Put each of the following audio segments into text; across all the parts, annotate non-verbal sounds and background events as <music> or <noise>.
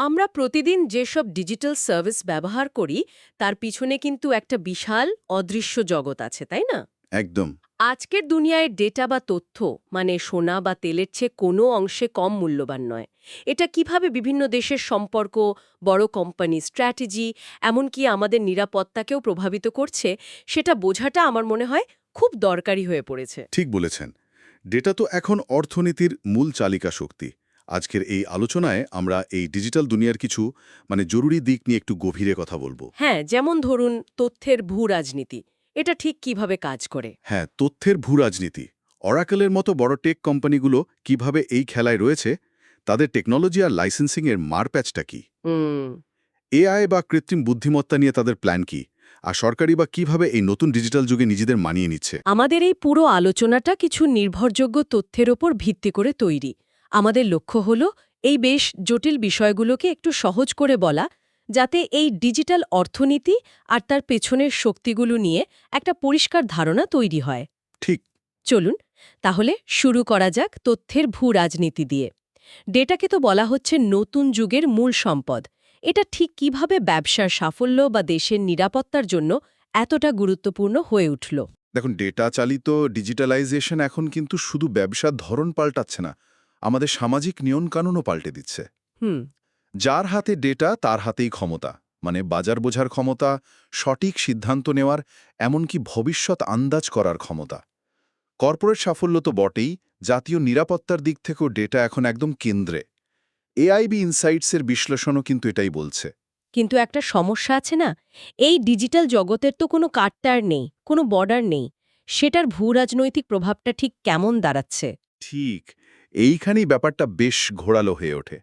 আমরা প্রতিদিন যেসব ডিজিটাল সার্ভিস ব্যবহার করি তার পিছনে কিন্তু একটা বিশাল অদৃশ্য জগৎ আছে তাই না? একদম। আজকের দুনিয়ায় ডেটা বা তথ্য মানে সোনা বা তেলের চেয়ে কোনো অংশে কম মূল্যবান নয়। এটা কীভাবে বিভিন্ন দেশের সম্পর্ক বড় কোম্পানি স্ট্র্যাটেজি এমনকি আমাদের নিরাপত্তাকেও প্রভাবিত করছে সেটা বোঝাটা আমার মনে হয় খুব দরকারি হয়ে পড়েছে। ঠিক বলেছেন। ডেটা তো এখন অর্থনীতির মূল চালিকা শক্তি আজকের এই আলোচনায় আমরা এই ডিজিটাল দুনিয়ার কিছু মানে জরুরি দিক নিয়ে একটু গভীরে কথা বলব। হ্যাঁ যেমন ধরুন তথ্যের ভূ রাজনীতি এটা ঠিক কীভাবে কাজ করে? হ্যাঁ তথ্যের ভূ রাজনীতি অরাকেলের মতো বড় টেক কোম্পানিগুলো কীভাবে এই খেলায় রয়েছে তাদের টেকনোলজি আর লাইসেন্সিংয়ের মারপ্যাচটা কি? এআই বা কৃত্রিম বুদ্ধিমত্তা নিয়ে তাদের প্ল্যান কি? আর সরকারি বা কীভাবে এই নতুন ডিজিটাল যুগে নিজেদের মানিয়ে নিচ্ছে? আমাদের এই পুরো আলোচনাটা কিছু নির্ভরযোগ্য তথ্যের ওপর ভিত্তি করে তৈরি। আমাদের লক্ষ্য হল এই বেশ জটিল বিষয়গুলোকে একটু সহজ করে বলা যাতে এই ডিজিটাল অর্থনীতি আর তার পেছনের শক্তিগুলো নিয়ে একটা পরিষ্কার ধারণা তৈরি হয়। ঠিক। চলুন তাহলে শুরু করা যাক তথ্যের ভূ রাজনীতি দিয়ে। ডেটাকে তো বলা হচ্ছে নতুন যুগের মূল সম্পদ। এটা ঠিক কীভাবে ব্যবসার সাফল্য বা দেশের নিরাপত্তার জন্য এতটা গুরুত্বপূর্ণ হয়ে উঠল? দেখুন ডেটা চালিত ডিজিটালাইজেশন এখন কিন্তু শুধু ব্যবসার ধরন পাল্টাচ্ছে না আমাদের সামাজিক নিয়মকানুনও পাল্টে দিচ্ছে। হুম। যার হাতে ডেটা তার হাতেই ক্ষমতা। মানে বাজার বোঝার ক্ষমতা সঠিক সিদ্ধান্ত নেওয়ার এমনকি ভবিষ্যৎ আন্দাজ করার ক্ষমতা। কর্পোরেট সাফল্য তো বটেই জাতীয় নিরাপত্তার দিক থেকেও ডেটা এখন একদম কেন্দ্রে। এআইবি ইনসাইটসের বিশ্লেষণও কিন্তু এটাই বলছে। কিন্তু একটা সমস্যা আছে না? এই ডিজিটাল জগতের তো কোনো কাটটার নেই কোনো বর্ডার নেই। সেটার ভূ রাজনৈতিক প্রভাবটা ঠিক কেমন দাঁড়াচ্ছে? ঠিক। এইখানেই ব্যাপারটা বেশ ঘোরালো হয়ে ওঠে।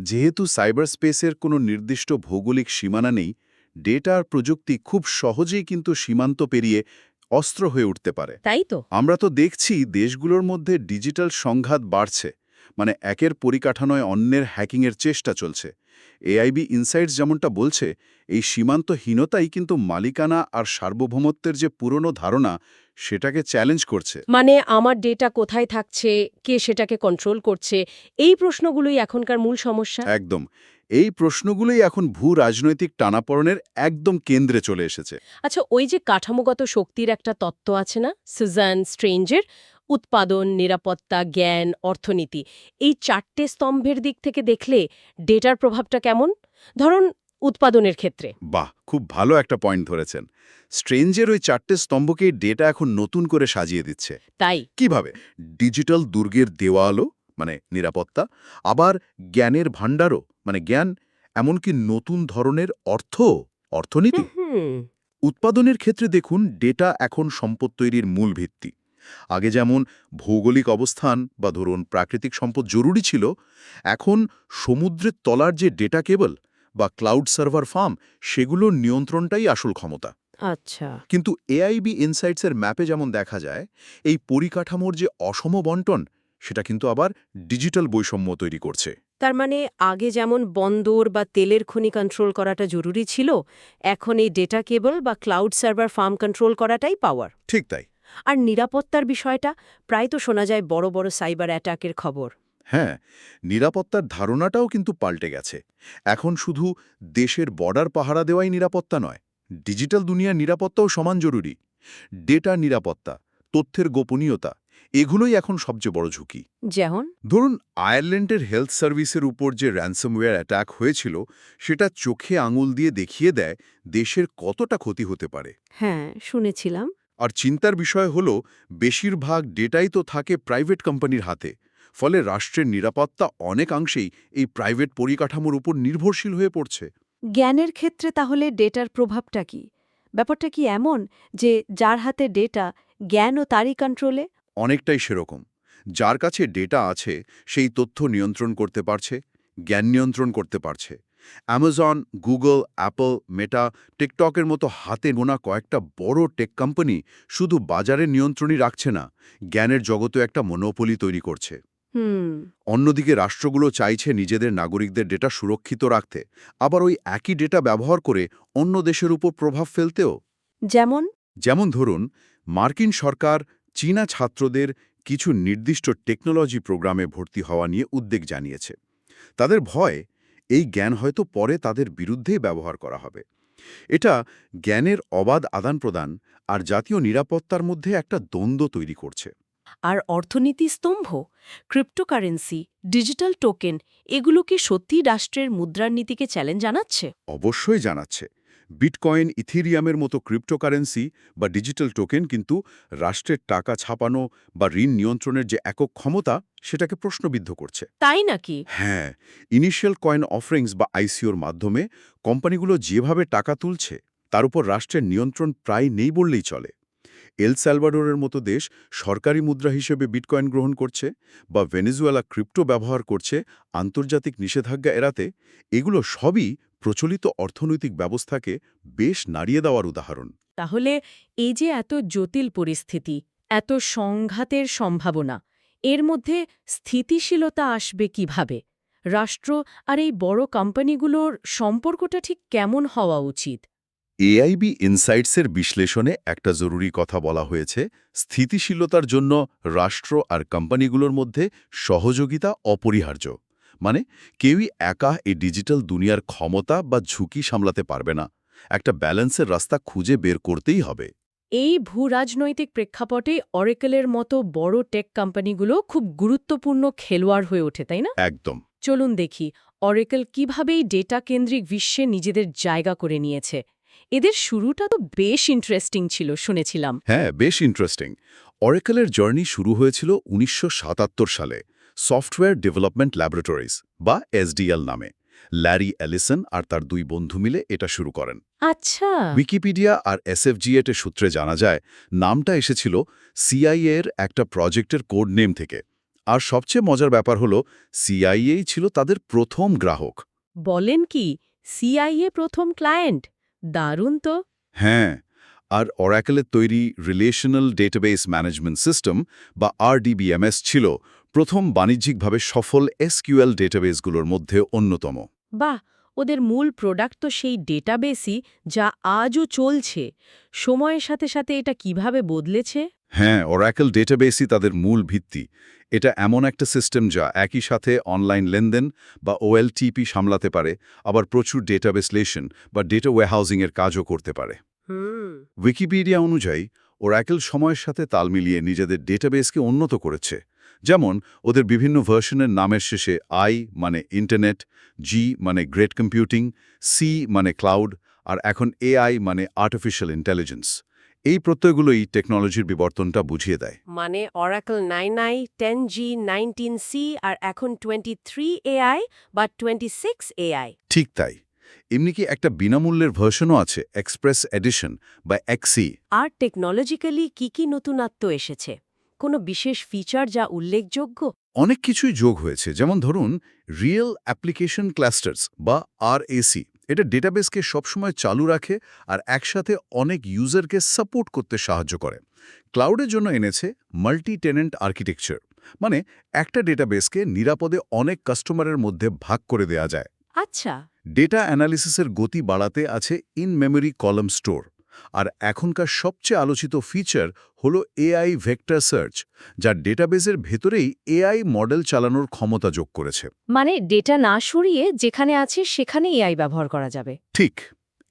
যেহেতু সাইবার স্পেসের কোনো নির্দিষ্ট ভৌগোলিক সীমানা নেই ডেটা আর প্রযুক্তি খুব সহজেই কিন্তু সীমান্ত পেরিয়ে অস্ত্র হয়ে উঠতে পারে। তাই তো। আমরা তো দেখছি দেশগুলোর মধ্যে ডিজিটাল সংঘাত বাড়ছে মানে একের পরিকাঠানোয় অন্যের হ্যাকিংয়ের চেষ্টা চলছে। এআইবি ইনসাইটস যেমনটা বলছে এই সীমান্তহীনতাই কিন্তু মালিকানা আর সার্বভৌমত্বের যে পুরনো ধারণা সেটাকে চ্যালেঞ্জ করছে। মানে আমার ডেটা কোথায় থাকছে কে সেটাকে কন্ট্রোল করছে এই প্রশ্নগুলোই এখনকার মূল সমস্যা। একদম। এই প্রশ্নগুলোই এখন ভূ রাজনৈতিক টানাপড়নের একদম কেন্দ্রে চলে এসেছে। আচ্ছা ওই যে কাঠামোগত শক্তির একটা তত্ত্ব আছে না? সুজান স্ট্রেঞ্জের উৎপাদন নিরাপত্তা জ্ঞান অর্থনীতি। এই চারটে স্তম্ভের দিক থেকে দেখলে ডেটার প্রভাবটা কেমন? ধরুন উৎপাদনের ক্ষেত্রে। বাহ খুব ভালো একটা পয়েন্ট ধরেছেন। স্ট্রেঞ্জের ওই চারটে স্তম্ভকে ডেটা এখন নতুন করে সাজিয়ে দিচ্ছে। তাই? কীভাবে? ডিজিটাল দুর্গের দেওয়ালও মানে নিরাপত্তা আবার জ্ঞানের ভাণ্ডারও মানে জ্ঞান এমনকি নতুন ধরনের অর্থ অর্থনীতি? উৎপাদনের ক্ষেত্রে দেখুন ডেটা এখন সম্পদ তৈরির মূল ভিত্তি। আগে যেমন ভৌগোলিক অবস্থান বা ধরুন প্রাকৃতিক সম্পদ জরুরি ছিল এখন সমুদ্রের তলার যে ডেটা কেবল বা ক্লাউড সার্ভার ফার্ম সেগুলোর নিয়ন্ত্রণটাই আসল ক্ষমতা। আচ্ছা। কিন্তু এআইবি ইনসাইটসের ম্যাপে যেমন দেখা যায় এই পরিকাঠামোর যে অসম বন্টন সেটা কিন্তু আবার ডিজিটাল বৈষম্য তৈরি করছে। তার মানে আগে যেমন বন্দর বা তেলের খনি কন্ট্রোল করাটা জরুরি ছিল এখন এই ডেটা কেবল বা ক্লাউড সার্ভার ফার্ম কন্ট্রোল করাটাই পাওয়ার ঠিক তাই। আর নিরাপত্তার বিষয়টা প্রায় তো শোনা যায় বড় বড় সাইবার অ্যাটাকের খবর। হ্যাঁ নিরাপত্তার ধারণাটাও কিন্তু পাল্টে গেছে। এখন শুধু দেশের বর্ডার পাহারা দেওয়াই নিরাপত্তা নয় ডিজিটাল দুনিয়ার নিরাপত্তাও সমান জরুরি। ডেটা নিরাপত্তা তথ্যের গোপনীয়তা এগুলোই এখন সবচেয়ে বড় ঝুঁকি। যেমন? ধরুন আয়ারল্যান্ডের হেলথ সার্ভিসের উপর যে র্যানসমওয়্যার অ্যাটাক হয়েছিল সেটা চোখে আঙুল দিয়ে দেখিয়ে দেয় দেশের কতটা ক্ষতি হতে পারে। হ্যাঁ শুনেছিলাম। আর চিন্তার বিষয় হল বেশিরভাগ ডেটাই তো থাকে প্রাইভেট কোম্পানির হাতে। ফলে রাষ্ট্রের নিরাপত্তা অনেকাংশেই এই প্রাইভেট পরিকাঠামোর উপর নির্ভরশীল হয়ে পড়ছে। জ্ঞানের ক্ষেত্রে তাহলে ডেটার প্রভাবটা কি? ব্যাপারটা কি এমন যে যার হাতে ডেটা জ্ঞান ও তারই কন্ট্রোলে অনেকটাই সেরকম। যার কাছে ডেটা আছে সেই তথ্য নিয়ন্ত্রণ করতে পারছে জ্ঞান নিয়ন্ত্রণ করতে পারছে। অ্যামাজন গুগল অ্যাপল মেটা টিকটকের মতো হাতে গোনা কয়েকটা বড় টেক কোম্পানি শুধু বাজারের নিয়ন্ত্রণই রাখছে না জ্ঞানের জগতে একটা মনোপলি তৈরি করছে। অন্যদিকে রাষ্ট্রগুলো চাইছে নিজেদের নাগরিকদের ডেটা সুরক্ষিত রাখতে। আবার ওই একই ডেটা ব্যবহার করে অন্য দেশের উপর প্রভাব ফেলতেও। যেমন? যেমন ধরুন মার্কিন সরকার চীনা ছাত্রদের কিছু নির্দিষ্ট টেকনোলজি প্রোগ্রামে ভর্তি হওয়া নিয়ে উদ্বেগ জানিয়েছে। তাদের ভয় এই জ্ঞান হয়তো পরে তাদের বিরুদ্ধেই ব্যবহার করা হবে। এটা জ্ঞানের অবাধ আদান-প্রদান আর জাতীয় নিরাপত্তার মধ্যে একটা দ্বন্দ্ব তৈরি করছে। আর অর্থনীতি স্তম্ভ ক্রিপ্টোকারেন্সি ডিজিটাল টোকেন এগুলো কি সত্যি রাষ্ট্রের মুদ্রানীতিকে চ্যালেঞ্জ জানাচ্ছে? অবশ্যই জানাচ্ছে। বিটকয়েন ইথিরিয়ামের মতো ক্রিপ্টোকারেন্সি বা ডিজিটাল টোকেন কিন্তু রাষ্ট্রের টাকা ছাপানো বা ঋণ নিয়ন্ত্রণের যে একক ক্ষমতা সেটাকে প্রশ্নবিদ্ধ করছে। তাই নাকি? হ্যাঁ ইনিশিয়াল কয়েন অফারিংস বা আইসিওর মাধ্যমে কোম্পানিগুলো যেভাবে টাকা তুলছে তার উপর রাষ্ট্রের নিয়ন্ত্রণ প্রায় নেই বললেই চলে। এল সালভাডোরের মতো দেশ সরকারি মুদ্রা হিসেবে বিটকয়েন গ্রহণ করছে বা ভেনেজুয়েলা ক্রিপ্টো ব্যবহার করছে আন্তর্জাতিক নিষেধাজ্ঞা এড়াতে, এগুলো সবই প্রচলিত অর্থনৈতিক ব্যবস্থাকে বেশ নাড়িয়ে দেওয়ার উদাহরণ। তাহলে এই যে এত জটিল পরিস্থিতি, এত সংঘাতের সম্ভাবনা, এর মধ্যে স্থিতিশীলতা আসবে কীভাবে? রাষ্ট্র আর এই বড় কোম্পানিগুলোর সম্পর্কটা ঠিক কেমন হওয়া উচিত? এআইবি ইনসাইটসের বিশ্লেষণে একটা জরুরি কথা বলা হয়েছে স্থিতিশীলতার জন্য রাষ্ট্র আর কোম্পানিগুলোর মধ্যে সহযোগিতা অপরিহার্য। মানে কেউই একা এই ডিজিটাল দুনিয়ার ক্ষমতা বা ঝুঁকি সামলাতে পারবে না। একটা ব্যালেন্সের রাস্তা খুঁজে বের করতেই হবে। এই ভূরাজনৈতিক প্রেক্ষাপটে অরেকেলের মতো বড় টেক কোম্পানিগুলো খুব গুরুত্বপূর্ণ খেলোয়াড় হয়ে ওঠে তাই না? একদম। চলুন দেখি অরেকেল কিভাবেই ডেটা কেন্দ্রিক বিশ্বে নিজেদের জায়গা করে নিয়েছে। এদের শুরুটা তো বেশ ইন্টারেস্টিং ছিল শুনেছিলাম। হ্যাঁ বেশ ইন্টারেস্টিং অরেকেলের জার্নি শুরু হয়েছিল উনিশশো সাতাত্তর সালে সফটওয়্যার ডেভেলপমেন্ট ল্যাবরেটরিজ বা এসডিএল নামে। ল্যারি অ্যালিসন আর তার দুই বন্ধু মিলে এটা শুরু করেন। আচ্ছা। উইকিপিডিয়া আর এসএফজিএট এর সূত্রে জানা যায় নামটা এসেছিল সিআইএ এর একটা প্রজেক্টের কোড নেম থেকে। আর সবচেয়ে মজার ব্যাপার হলো সিআইএই ছিল তাদের প্রথম গ্রাহক। বলেন কি সিআইএ প্রথম ক্লায়েন্ট দারুণ তো। হ্যাঁ আর অরাকেলের তৈরি রিলেশনাল ডেটাবেস ম্যানেজমেন্ট সিস্টেম বা আরডিবিএমএস ছিল প্রথম বাণিজ্যিকভাবে সফল এসকিউএল ডেটাবেসগুলোর মধ্যে অন্যতম। বাহ! ওদের মূল প্রোডাক্ট তো সেই ডেটাবেসই যা আজও চলছে। সময়ের সাথে সাথে এটা কীভাবে বদলেছে? হ্যাঁ অরাকেল ডেটাবেসই তাদের মূল ভিত্তি। এটা এমন একটা সিস্টেম যা একই সাথে অনলাইন লেনদেন বা ওএলটিপি সামলাতে পারে আবার প্রচুর ডেটা বিশ্লেষণ বা ডেটা ওয়ারহাউজিংয়ের কাজও করতে পারে। উইকিপিডিয়া অনুযায়ী ওরাকেল সময়ের সাথে তাল মিলিয়ে নিজেদের ডেটাবেসকে উন্নত করেছে। যেমন ওদের বিভিন্ন ভার্সনের নামের শেষে আই মানে ইন্টারনেট জি মানে গ্রেট কম্পিউটিং সি মানে ক্লাউড আর এখন এআই মানে আর্টিফিশিয়াল ইন্টেলিজেন্স এই প্রত্যয়গুলোই টেকনোলজির বিবর্তনটা বুঝিয়ে দেয়। মানে Oracle nine I ten G nineteen C আর এখন টোয়েন্টি থ্রি এআই বা টোয়েন্টি সিক্স এআই ঠিক তাই। এমনি কি একটা বিনামূল্যের ভার্সনও আছে এক্সপ্রেস এডিশন বা এক্সি আর টেকনোলজিক্যালি কি কি নতুনত্ব এসেছে? কোনো বিশেষ ফিচার যা উল্লেখযোগ্য? অনেক কিছুই যোগ হয়েছে যেমন ধরুন রিয়েল অ্যাপ্লিকেশন ক্লাস্টার্স বা আরএসি এটা ডেটাবেসকে সবসময় চালু রাখে আর একসাথে অনেক ইউজারকে সাপোর্ট করতে সাহায্য করে। ক্লাউডের জন্য এনেছে মাল্টি টেনেন্ট আর্কিটেকচার মানে একটা ডেটাবেসকে নিরাপদে অনেক কাস্টমারের মধ্যে ভাগ করে দেয়া যায়। আচ্ছা। ডেটা অ্যানালিসিসের গতি বাড়াতে আছে ইন মেমোরি কলাম স্টোর আর এখনকার সবচেয়ে আলোচিত ফিচার হলো এআই ভেক্টর সার্চ যা ডেটাবেসের ভেতরেই এআই মডেল চালানোর ক্ষমতা যোগ করেছে। মানে ডেটা না সরিয়ে যেখানে আছে সেখানে এআই ব্যবহার করা যাবে। ঠিক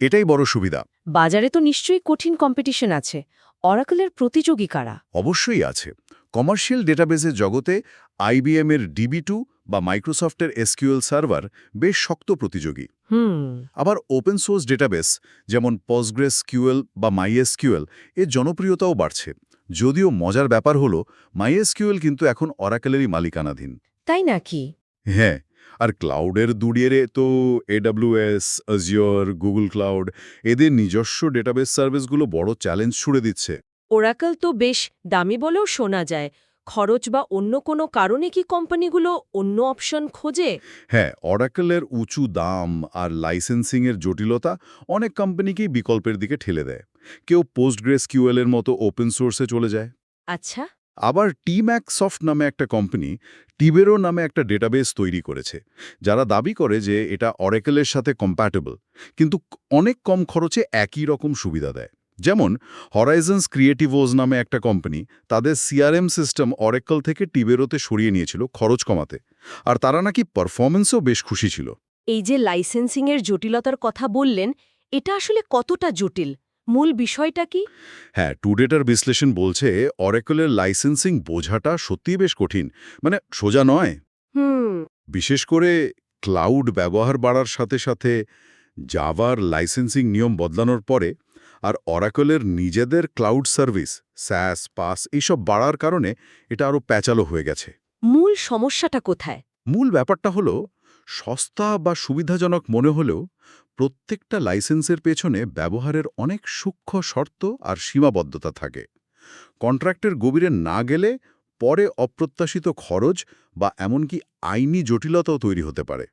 এটাই বড় সুবিধা। বাজারে তো নিশ্চয়ই কঠিন কম্পিটিশন আছে। অরাকলের প্রতিযোগী কারা? অবশ্যই আছে। কমার্শিয়াল ডেটাবেসের জগতে আইবিএম এর ডিবি টু বা মাইক্রোসফটের এসকিউএল সার্ভার বেশ শক্ত প্রতিযোগী। হুম। আবার ওপেন সোর্স ডেটাবেস যেমন পসগ্রেস কিউএল বা মাইএসকিউএল এর জনপ্রিয়তাও বাড়ছে। যদিও মজার ব্যাপার হলো মাইএসকিউএল কিন্তু এখন অরাকেলেরই মালিকানাধীন। তাই নাকি? হ্যাঁ আর ক্লাউডের দুড়িয়ে তো এডাব্লিউএস আজিওর গুগল ক্লাউড এদের নিজস্ব ডেটাবেস সার্ভিসগুলো বড় চ্যালেঞ্জ ছুড়ে দিচ্ছে। ওরাকল তো বেশ দামি বলেও শোনা যায়। খরচ বা অন্য কোনো কারণে কি কোম্পানিগুলো অন্য অপশন খোঁজে? হ্যাঁ অরাকেলের উঁচু দাম আর লাইসেন্সিংয়ের জটিলতা অনেক কোম্পানিকেই বিকল্পের দিকে ঠেলে দেয়। কেউ পোস্টগ্রেস কিউএলের মতো ওপেন সোর্সে চলে যায়। আচ্ছা। আবার টিম্যাক সফট নামে একটা কোম্পানি টিবেরো নামে একটা ডেটাবেস তৈরি করেছে যারা দাবি করে যে এটা অরেকেলের সাথে কম্প্যাটেবল কিন্তু অনেক কম খরচে একই রকম সুবিধা দেয়। যেমন হরাইজন্স ক্রিয়েটিভোজ নামে একটা কোম্পানি তাদের সিআরএম সিস্টেম অরেকল থেকে টিবেরোতে সরিয়ে নিয়েছিল খরচ কমাতে। আর তারা নাকি পারফরমেন্সও বেশ খুশি ছিল। এই যে লাইসেন্সিংয়ের জটিলতার কথা বললেন এটা আসলে কতটা জটিল? মূল বিষয়টা কি? হ্যাঁ টুডেটার বিশ্লেষণ বলছে অরেকলের লাইসেন্সিং বোঝাটা সত্যিই বেশ কঠিন। মানে সোজা নয়। হুম। বিশেষ করে ক্লাউড ব্যবহার বাড়ার সাথে সাথে জাভার লাইসেন্সিং নিয়ম বদলানোর পরে আর অরাকলের নিজেদের ক্লাউড সার্ভিস স্যাস পাস এইসব বাড়ার কারণে এটা আরও প্যাচালো হয়ে গেছে। মূল সমস্যাটা কোথায়? মূল ব্যাপারটা হলো সস্তা বা সুবিধাজনক মনে হলেও প্রত্যেকটা লাইসেন্সের পেছনে ব্যবহারের অনেক সূক্ষ্ম শর্ত আর সীমাবদ্ধতা থাকে। কন্ট্রাক্টের গভীরে না গেলে পরে অপ্রত্যাশিত খরচ বা এমনকি আইনি জটিলতাও তৈরি হতে পারে।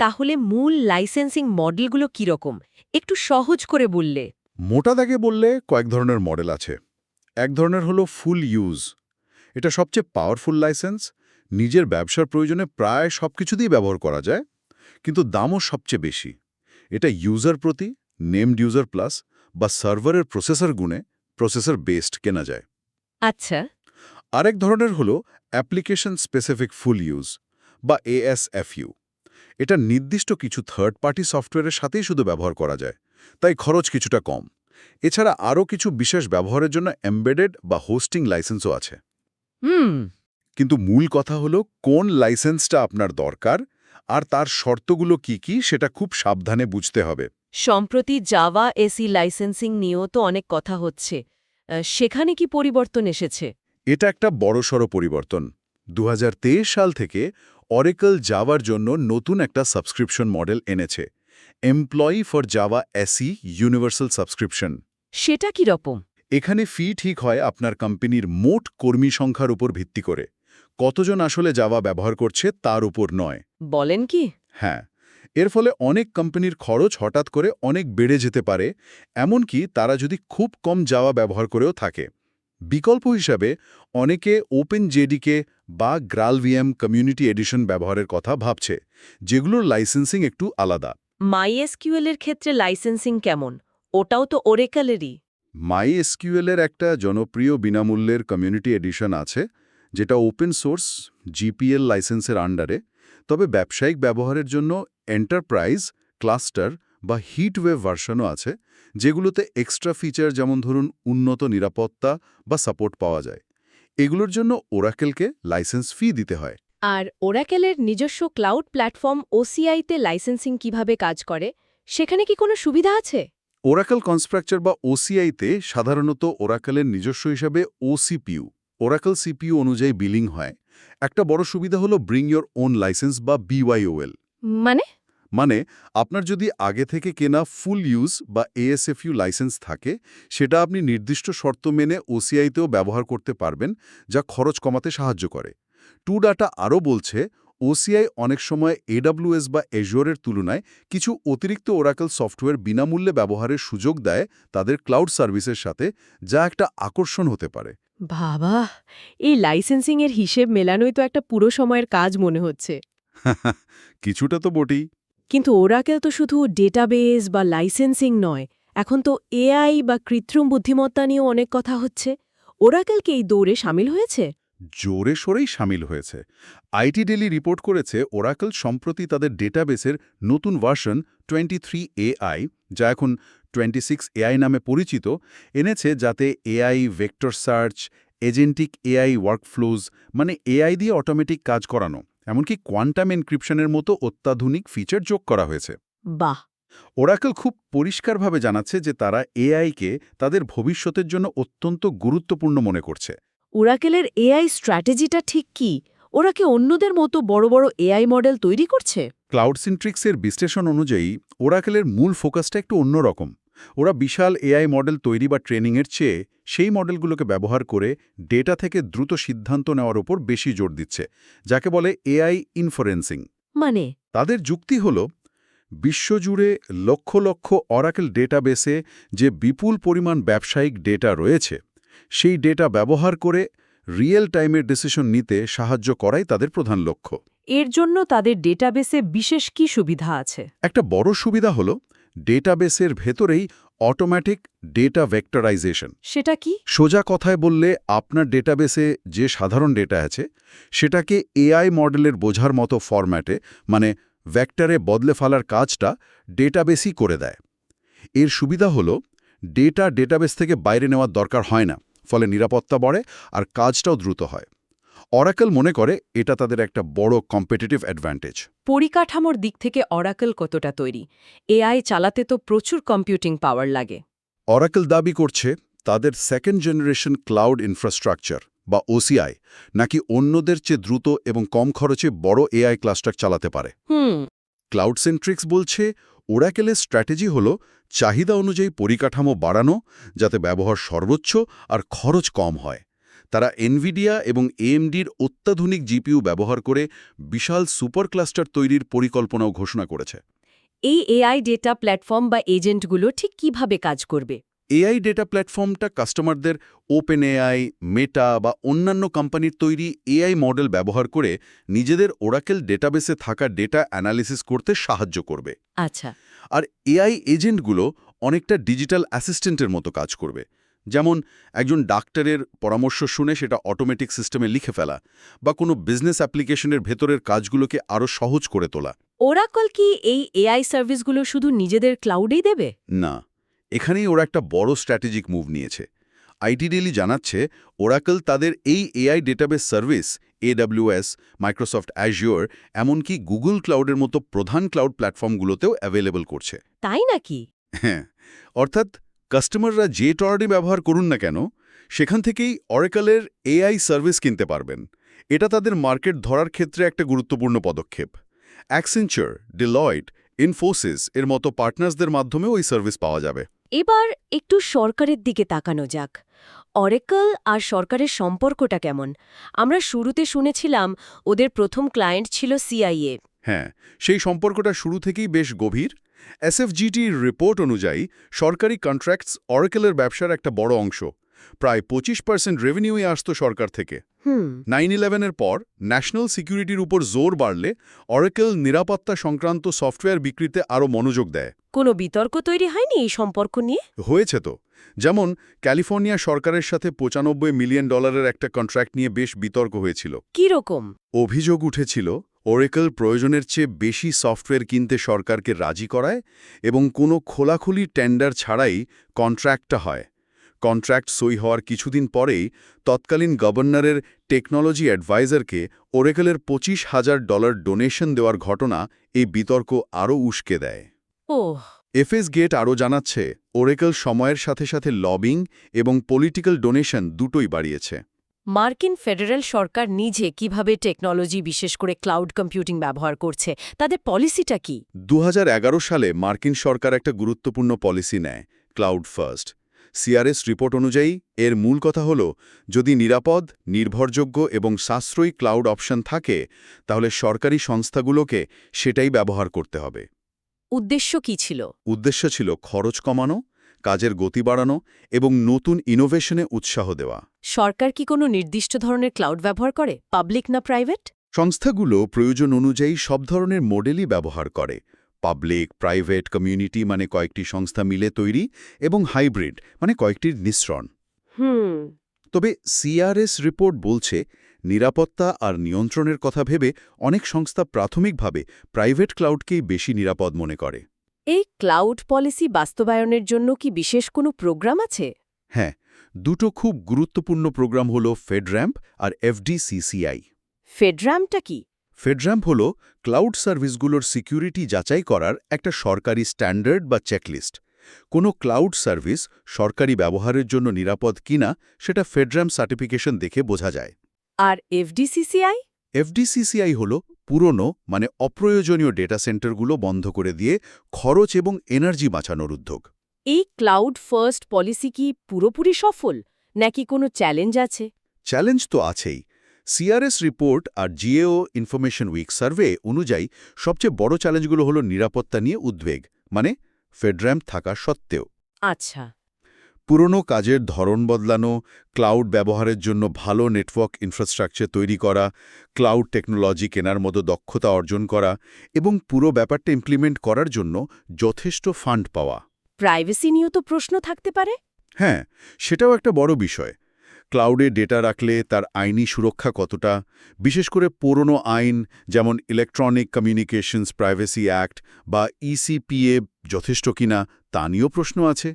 তাহলে মূল লাইসেন্সিং মডেলগুলো কীরকম? একটু সহজ করে বললে। মোটা দাগে বললে কয়েক ধরনের মডেল আছে। এক ধরনের হলো ফুল ইউজ। এটা সবচেয়ে পাওয়ারফুল লাইসেন্স নিজের ব্যবসার প্রয়োজনে প্রায় সব কিছুতেই ব্যবহার করা যায় কিন্তু দামও সবচেয়ে বেশি। এটা ইউজার প্রতি নেমড ইউজার প্লাস বা সার্ভারের প্রসেসর গুণে প্রসেসর বেসড কেনা যায়। আচ্ছা। আরেক ধরনের হলো অ্যাপ্লিকেশন স্পেসিফিক ফুল ইউজ বা এএসএফইউ। এটা নির্দিষ্ট কিছু থার্ড পার্টি সফটওয়্যারের সাথেই শুধু ব্যবহার করা যায় তাই খরচ কিছুটা কম। এছাড়া আরও কিছু বিশেষ ব্যবহারের জন্য এমবেডেড বা হোস্টিং লাইসেন্সও আছে। হুম। কিন্তু মূল কথা হলো কোন লাইসেন্সটা আপনার দরকার আর তার শর্তগুলো কি কি সেটা খুব সাবধানে বুঝতে হবে। সম্প্রতি জাভা এসি লাইসেন্সিং নিয়েও তো অনেক কথা হচ্ছে। সেখানে কি পরিবর্তন এসেছে? এটা একটা বড়সড় পরিবর্তন। দু হাজার তেইশ সাল থেকে অরেকল জাভার জন্য নতুন একটা সাবস্ক্রিপশন মডেল এনেছে। Employee for Java SE universal subscription সেটা কি রকম? এখানে ফি ঠিক হয় আপনার কোম্পানির মোট কর্মী সংখ্যার উপর ভিত্তি করে। কতজন আসলে জাভা ব্যবহার করছে তার উপর নয়। বলেন কি? হ্যাঁ এর ফলে অনেক কোম্পানির খরচ হঠাৎ করে অনেক বেড়ে যেতে পারে এমনকি তারা যদি খুব কম জাভা ব্যবহার করেও থাকে। বিকল্প হিসাবে অনেকে ওপেন জেডিকে বা গ্রালভিএম কমিউনিটি এডিশন ব্যবহারের কথা ভাবছে যেগুলোর লাইসেন্সিং একটু আলাদা। মাইএসকিউএল এর ক্ষেত্রে লাইসেন্সিং কেমন? ওটাও তো ওরেকালেরই মাই এসকিউএলের একটা জনপ্রিয় বিনামূল্যের কমিউনিটি এডিশন আছে, যেটা ওপেন সোর্স জিপিএল লাইসেন্সের আন্ডারে তবে ব্যবসায়িক ব্যবহারের জন্য এন্টারপ্রাইজ ক্লাস্টার বা হিট ওয়েভ ভার্সনও আছে, যেগুলোতে এক্সট্রা ফিচার যেমন ধরুন উন্নত নিরাপত্তা বা সাপোর্ট পাওয়া যায়। এগুলোর জন্য ওরাকেলকে লাইসেন্স ফি দিতে হয়। আর ওরাকেলের নিজস্ব ক্লাউড প্ল্যাটফর্ম ওসিআইতে লাইসেন্সিং কীভাবে কাজ করে সেখানে কি কোনো সুবিধা আছে? ওরাকেল কনস্ট্রাকচার বা ওসিআইতে সাধারণত ওরাকেলের নিজস্ব হিসাবে ওসিপিউ ওরাকেল সিপিউ অনুযায়ী বিলিং হয়। একটা বড় সুবিধা হলো ব্রিং ইয়োর ওন লাইসেন্স বা বিওয়াইওএল। মানে? মানে আপনার যদি আগে থেকে কেনা ফুল ইউজ বা এএসএফইউ লাইসেন্স থাকে সেটা আপনি নির্দিষ্ট শর্ত মেনে ওসিআইতেও ব্যবহার করতে পারবেন যা খরচ কমাতে সাহায্য করে। টু ডাটা আরও বলছে ওসিআই অনেক সময় এডাব্লিউএস বা এজোরের তুলনায় কিছু অতিরিক্ত ওরাকেল সফটওয়্যার বিনামূল্যে ব্যবহারের সুযোগ দেয় তাদের ক্লাউড সার্ভিসের সাথে যা একটা আকর্ষণ হতে পারে। বাবা এই লাইসেন্সিং এর হিসেব মেলানোই তো একটা পুরো সময়ের কাজ মনে হচ্ছে। <laughs> কিছুটা তো বটেই। কিন্তু ওরাকেল তো শুধু ডেটাবেস বা লাইসেন্সিং নয় এখন তো এআই বা কৃত্রিম বুদ্ধিমত্তা নিয়েও অনেক কথা হচ্ছে। ওরাকেল কি এই দৌড়ে সামিল হয়েছে? জোরে সোরেই সামিল হয়েছে। আইটি ডেলি রিপোর্ট করেছে ওরাকল সম্প্রতি তাদের ডেটাবেসের নতুন ভার্সন টোয়েন্টি থ্রি এআই যা এখন টোয়েন্টি সিক্স এআই নামে পরিচিত। এনেছে যাতে AI vector search agentic AI workflows মানে এআই দিয়ে অটোমেটিক কাজ করানো এমনকি কোয়ান্টাম এনক্রিপশনের মতো অত্যাধুনিক ফিচার যোগ করা হয়েছে। বাহ! ওরাকল খুব পরিষ্কারভাবে জানাচ্ছে যে তারা এআইকে তাদের ভবিষ্যতের জন্য অত্যন্ত গুরুত্বপূর্ণ মনে করছে। ওরাকেলের এআই স্ট্র্যাটেজিটা ঠিক কি? ওরা কি অন্যদের মতো বড় বড় এআই মডেল তৈরি করছে? ক্লাউড সিন্ট্রিক্সের বিশ্লেষণ অনুযায়ী ওরাকেলের মূল ফোকাসটা একটু অন্যরকম। ওরা বিশাল এআই মডেল তৈরি বা ট্রেনিংয়ের চেয়ে সেই মডেলগুলোকে ব্যবহার করে ডেটা থেকে দ্রুত সিদ্ধান্ত নেওয়ার ওপর বেশি জোর দিচ্ছে যাকে বলে এআই ইনফারেন্সিং। মানে? তাদের যুক্তি হল বিশ্বজুড়ে লক্ষ লক্ষ অরাকেল ডেটাবেসে যে বিপুল পরিমাণ ব্যবসায়িক ডেটা রয়েছে সেই ডেটা ব্যবহার করে রিয়েল টাইমের ডিসিশন নিতে সাহায্য করাই তাদের প্রধান লক্ষ্য। এর জন্য তাদের ডেটাবেসে বিশেষ কি সুবিধা আছে? একটা বড় সুবিধা হল ডেটাবেসের ভেতরেই অটোমেটিক ডেটা ভেক্টরাইজেশন সেটা কি? সোজা কথায় বললে আপনার ডেটাবেসে যে সাধারণ ডেটা আছে সেটাকে এআই মডেলের বোঝার মতো ফরম্যাটে মানে ভেক্টরে বদলে ফেলার কাজটা ডেটাবেসই করে দেয়। এর সুবিধা হলো ডেটা ডেটাবেস থেকে বাইরে নেওয়ার দরকার হয় না। ফলে নিরাপত্তা বাড়ে আর কাজটাও দ্রুত হয়। অরাকেল মনে করে এটা তাদের একটা বড় কম্পিটিটিভ অ্যাডভান্টেজ পরিকাঠামোর দিক থেকে অরাকল কতটা তৈরি? এআই চালাতে তো প্রচুর কম্পিউটিং পাওয়ার লাগে। অরাকেল দাবি করছে তাদের সেকেন্ড জেনারেশন ক্লাউড ইনফ্রাস্ট্রাকচার বা ওসিআই নাকি অন্যদের চেয়ে দ্রুত এবং কম খরচে বড় এআই ক্লাস্টার চালাতে পারে। হুম। ক্লাউড সেন্ট্রিক্স বলছে ওরাকেলের স্ট্র্যাটেজি হল চাহিদা অনুযায়ী পরিকাঠামো বাড়ানো যাতে ব্যবহার সর্বোচ্চ আর খরচ কম হয়। তারা এনভিডিয়া এবং এএমডির অত্যাধুনিক জিপিউ ব্যবহার করে বিশাল সুপার ক্লাস্টার তৈরির পরিকল্পনাও ঘোষণা করেছে। এই এআই ডেটা প্ল্যাটফর্ম বা এজেন্টগুলো ঠিক কীভাবে কাজ করবে? এআই ডেটা প্ল্যাটফর্মটা কাস্টমারদের ওপেন এআই মেটা বা অন্যান্য কোম্পানির তৈরি এআই মডেল ব্যবহার করে নিজেদের ওরাকেল ডেটাবেসে থাকা ডেটা অ্যানালিসিস করতে সাহায্য করবে। আচ্ছা। আর এআই এজেন্টগুলো অনেকটা ডিজিটাল অ্যাসিস্ট্যান্টের মতো কাজ করবে। যেমন একজন ডাক্তারের পরামর্শ শুনে সেটা অটোমেটিক সিস্টেমে লিখে ফেলা বা কোনো বিজনেস অ্যাপ্লিকেশনের ভেতরের কাজগুলোকে আরও সহজ করে তোলা। ওরাকল কি এই এআই সার্ভিসগুলো শুধু নিজেদের ক্লাউডেই দেবে? না। এখানেই ওরা একটা বড় স্ট্র্যাটেজিক মুভ নিয়েছে। আইটি ডেলি জানাচ্ছে ওরাকল তাদের এই AI database service AWS Microsoft Azure এমনকি গুগল ক্লাউডের মতো প্রধান ক্লাউড প্ল্যাটফর্মগুলোতেও অ্যাভেলেবল করছে। তাই নাকি? হ্যাঁ অর্থাৎ কাস্টমাররা যে টর্ডি ব্যবহার করুন না কেন সেখান থেকেই অরেকালের এআই সার্ভিস কিনতে পারবেন। এটা তাদের মার্কেট ধরার ক্ষেত্রে একটা গুরুত্বপূর্ণ পদক্ষেপ। অ্যাক্সেঞ্চার ডিলয়েড ইনফোসিস এর মতো পার্টনার্সদের মাধ্যমেও এই সার্ভিস পাওয়া যাবে। এবার একটু সরকারের দিকে তাকানো যাক। অরেকল আর সরকারের সম্পর্কটা কেমন? আমরা শুরুতে শুনেছিলাম ওদের প্রথম ক্লায়েন্ট ছিল সিআইএ হ্যাঁ সেই সম্পর্কটা শুরু থেকেই বেশ গভীর। এসএফজিটির রিপোর্ট অনুযায়ী সরকারি কন্ট্রাক্টস অরেকেলের ব্যবসার একটা বড় অংশ। প্রায় পঁচিশ পার্সেন্ট রেভিনিউই আসত সরকার থেকে। নাইন ইলেভেনের পর ন্যাশনাল সিকিউরিটির উপর জোর বাড়লে অরেকেল নিরাপত্তা সংক্রান্ত সফটওয়্যার বিক্রিতে আরও মনোযোগ দেয়। কোনো বিতর্ক তৈরি হয়নি এই সম্পর্ক নিয়ে? হয়েছে তো। যেমন ক্যালিফোর্নিয়া সরকারের সাথে পঁচানব্বই মিলিয়ন ডলারের একটা কন্ট্রাক্ট নিয়ে বেশ বিতর্ক হয়েছিল। কি রকম? অভিযোগ উঠেছিল ওরেকল প্রয়োজনের চেয়ে বেশি সফটওয়্যার কিনতে সরকারকে রাজি করায় এবং কোনো খোলাখুলি টেন্ডার ছাড়াই কন্ট্রাক্টটা হয়। কন্ট্রাক্ট সই হওয়ার কিছুদিন পরেই তৎকালীন গভর্নরের টেকনোলজি অ্যাডভাইজারকে ওরেকলের পঁচিশ হাজার ডলার ডোনেশন দেওয়ার ঘটনা এই বিতর্ক আরও উস্কে দেয়। ওহ। এফএস গেট আরও জানাচ্ছে ওরেকল সময়ের সাথে সাথে লবিং এবং পলিটিক্যাল ডোনেশন দুটোই বাড়িয়েছে। মার্কিন ফেডারেল সরকার নিজে কীভাবে টেকনোলজি বিশেষ করে ক্লাউড কম্পিউটিং ব্যবহার করছে তাদের পলিসিটা কি? দু হাজার এগারো সালে মার্কিন সরকার একটা গুরুত্বপূর্ণ পলিসি নেয় ক্লাউড ফার্স্ট। সিআরএস রিপোর্ট অনুযায়ী এর মূল কথা হল যদি নিরাপদ নির্ভরযোগ্য এবং সাশ্রয়ী ক্লাউড অপশন থাকে তাহলে সরকারি সংস্থাগুলোকে সেটাই ব্যবহার করতে হবে। উদ্দেশ্য কি ছিল? উদ্দেশ্য ছিল খরচ কমানো কাজের গতি বাড়ানো এবং নতুন ইনোভেশনে উৎসাহ দেওয়া। সরকার কি কোনো নির্দিষ্ট ধরনের ক্লাউড ব্যবহার করে পাবলিক না প্রাইভেট? সংস্থাগুলো প্রয়োজন অনুযায়ী সব ধরনের মডেলই ব্যবহার করে। পাবলিক প্রাইভেট কমিউনিটি মানে কয়েকটি সংস্থা মিলে তৈরি এবং হাইব্রিড মানে কয়েকটির মিশ্রণ। হুম। তবে সিআরএস রিপোর্ট বলছে নিরাপত্তা আর নিয়ন্ত্রণের কথা ভেবে অনেক সংস্থা প্রাথমিকভাবে প্রাইভেট ক্লাউডকেই বেশি নিরাপদ মনে করে। এই ক্লাউড পলিসি বাস্তবায়নের জন্য কি বিশেষ কোনো প্রোগ্রাম আছে? হ্যাঁ দুটো খুব গুরুত্বপূর্ণ প্রোগ্রাম হল ফেডর্যাম্প আর এফডিসিসিআই ফেডরামটা কি? ফেডর্যাম্প হল ক্লাউড সার্ভিসগুলোর সিকিউরিটি যাচাই করার একটা সরকারি স্ট্যান্ডার্ড বা চেকলিস্ট কোনো ক্লাউড সার্ভিস সরকারি ব্যবহারের জন্য নিরাপদ কিনা সেটা ফেডর্যাম্প সার্টিফিকেশন দেখে বোঝা যায়। আর এফডিসিসিআই এফডিসিসিআই হল পুরনো মানে অপ্রয়োজনীয় ডেটা সেন্টারগুলো বন্ধ করে দিয়ে খরচ এবং এনার্জি বাঁচানোর উদ্যোগ। এই ক্লাউড ফার্স্ট পলিসি কি পুরোপুরি সফল নাকি কোনো চ্যালেঞ্জ আছে? চ্যালেঞ্জ তো আছেই। সিআরএস রিপোর্ট আর জিএও ইনফরমেশন উইক সার্ভে অনুযায়ী সবচেয়ে বড় চ্যালেঞ্জগুলো হলো নিরাপত্তা নিয়ে উদ্বেগ মানে ফেডর্যাম্প থাকা সত্ত্বেও। আচ্ছা। পুরনো কাজের ধরন বদলানো ক্লাউড ব্যবহারের জন্য ভালো নেটওয়ার্ক ইনফ্রাস্ট্রাকচার তৈরি করা ক্লাউড টেকনোলজি কেনার মতো দক্ষতা অর্জন করা এবং পুরো ব্যাপারটা ইমপ্লিমেন্ট করার জন্য যথেষ্ট ফান্ড পাওয়া। প্রাইভেসি নিয়েও তো প্রশ্ন থাকতে পারে? হ্যাঁ সেটাও একটা বড় বিষয়। ক্লাউডে ডেটা রাখলে তার আইনি সুরক্ষা কতটা? বিশেষ করে পুরনো আইন যেমন ইলেকট্রনিক কমিউনিকেশনস প্রাইভেসি অ্যাক্ট বা ইসিপিএ যথেষ্ট কিনা তা নিয়েও প্রশ্ন আছে।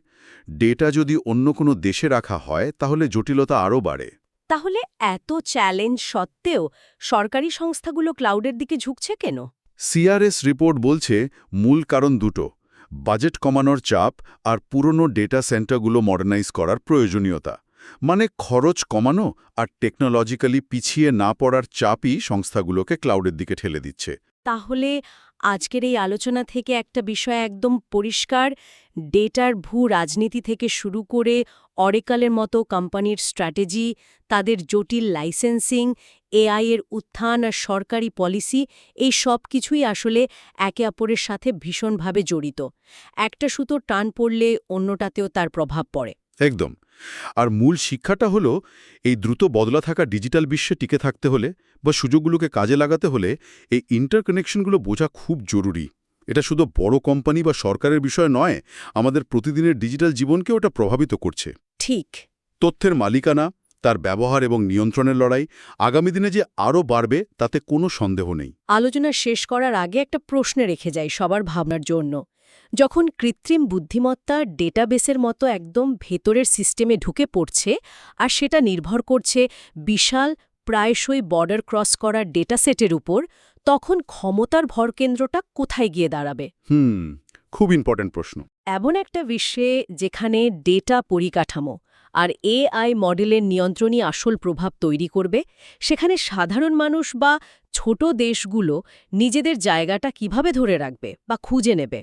ডেটা যদি অন্য কোনো দেশে রাখা হয় তাহলে জটিলতা আরও বাড়ে। তাহলে এত চ্যালেঞ্জ সত্ত্বেও সরকারি সংস্থাগুলো ক্লাউডের দিকে ঝুঁকছে কেন? সিআরএস রিপোর্ট বলছে মূল কারণ দুটো বাজেট কমানোর চাপ আর পুরনো ডেটা সেন্টারগুলো মডার্নাইজ করার প্রয়োজনীয়তা। মানে খরচ কমানো আর টেকনোলজিক্যালি পিছিয়ে না পড়ার চাপই সংস্থাগুলোকে ক্লাউডের দিকে ঠেলে দিচ্ছে। তাহলে আজকের এই আলোচনা থেকে একটা বিষয় একদম পরিষ্কার ডেটার ভূ রাজনীতি থেকে শুরু করে অরেকালের মতো কোম্পানির স্ট্র্যাটেজি তাদের জটিল লাইসেন্সিং এআই এর উত্থান আর সরকারি পলিসি এই সব কিছুই আসলে একে অপরের সাথে ভীষণভাবে জড়িত। একটা সুতো টান পড়লে অন্যটাতেও তার প্রভাব পড়ে। একদম। আর মূল শিক্ষাটা হলো এই দ্রুত বদলা থাকা ডিজিটাল বিশ্বে টিকে থাকতে হলে বা সুযোগগুলোকে কাজে লাগাতে হলে এই ইন্টারকানেকশনগুলো বোঝা খুব জরুরি। এটা শুধু বড় কোম্পানি বা সরকারের বিষয় নয় আমাদের প্রতিদিনের ডিজিটাল জীবনকে ওটা প্রভাবিত করছে। ঠিক। তথ্যের মালিকানা তার ব্যবহার এবং নিয়ন্ত্রণের লড়াই আগামী দিনে যে আরও বাড়বে তাতে কোনো সন্দেহ নেই। আলোচনা শেষ করার আগে একটা প্রশ্ন রেখে যাই সবার ভাবনার জন্য। যখন কৃত্রিম বুদ্ধিমত্তা ডেটাবেসের মতো একদম ভেতরের সিস্টেমে ঢুকে পড়ছে আর সেটা নির্ভর করছে বিশাল প্রায়শই বর্ডার ক্রস করা ডেটা সেটের উপর তখন ক্ষমতার ভরকেন্দ্রটা কোথায় গিয়ে দাঁড়াবে? হুম খুব ইম্পর্ট্যান্ট প্রশ্ন। এমন একটা বিশ্বে যেখানে ডেটা পরিকাঠামো আর এআই মডেলের নিয়ন্ত্রণই আসল প্রভাব তৈরি করবে সেখানে সাধারণ মানুষ বা ছোট দেশগুলো নিজেদের জায়গাটা কীভাবে ধরে রাখবে বা খুঁজে নেবে?